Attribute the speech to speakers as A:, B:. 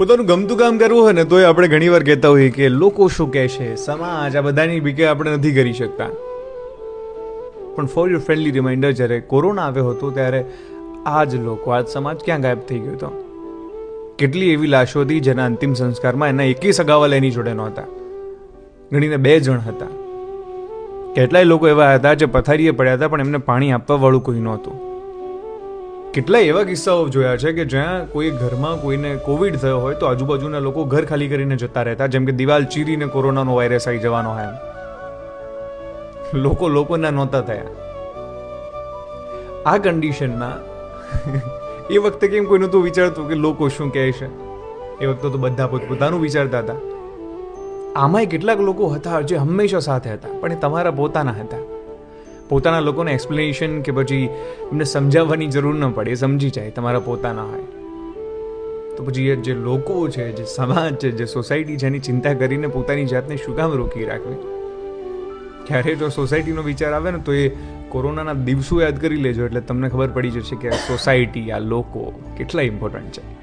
A: પોતાનું ગમતું કામ કરવું હોય ને તોય આપણે ઘણીવાર કહેતા હોઈએ કે લોકો શું કહેશે સમાજ આ બધાની બીકે આપણે નથી કરી શકતા. પણ ફોર યોર ફ્રેન્ડલી રિમાઇન્ડર જ્યારે કોરોના આવ્યો હતો ત્યારે આ જ લોકો આ જ સમાજ ક્યાં ગાયબ થઈ ગયો હતો? કેટલી એવી લાશો હતી જેના અંતિમ સંસ્કારમાં એના એકેય સગાવાલા એની જોડે નહોતા. ગણીને બે જણ હતા. કેટલાય લોકો એવા હતા જે પથારીએ પડ્યા હતા, પણ એમને પાણી આપવા વાળું કોઈ નહોતું. કેટલાય એવા કિસ્સાઓ જોયા છે કે જ્યાં કોઈ ઘરમાં કોઈને કોવિડ થયો હોય તો આજુબાજુના લોકો ઘર ખાલી કરીને જતા રહેતા, જેમ કે દિવાલ ચીરીને કોરોનાનો વાયરસ આવી જવાનો હોય લોકો લોકોના નહોતા થયા. આ કન્ડિશનમાં એ વખતે કેમ કોઈ નહોતું વિચારતું કે લોકો શું કહે છે? એ વખતે તો બધા પોતપોતાનું વિચારતા હતા. આમાંય કેટલાક લોકો હતા જે હંમેશા સાથે હતા, પણ એ તમારા પોતાના હતા. પોતાના લોકોને એક્સપ્લેનેશન કે પછી એમને સમજાવવાની જરૂર ન પડે, એ સમજી જાય, તમારા પોતાના હોય. તો પછી જે લોકો છે, જે સમાજ છે, જે સોસાયટી છે, એની ચિંતા કરીને પોતાની જાતને શું કામ રોકી રાખવી? ક્યારે જો સોસાયટીનો વિચાર આવે ને, તો એ કોરોનાના દિવસો યાદ કરી લેજો, એટલે તમને ખબર પડી જશે કે સોસાયટી આ લોકો કેટલા ઇમ્પોર્ટન્ટ છે.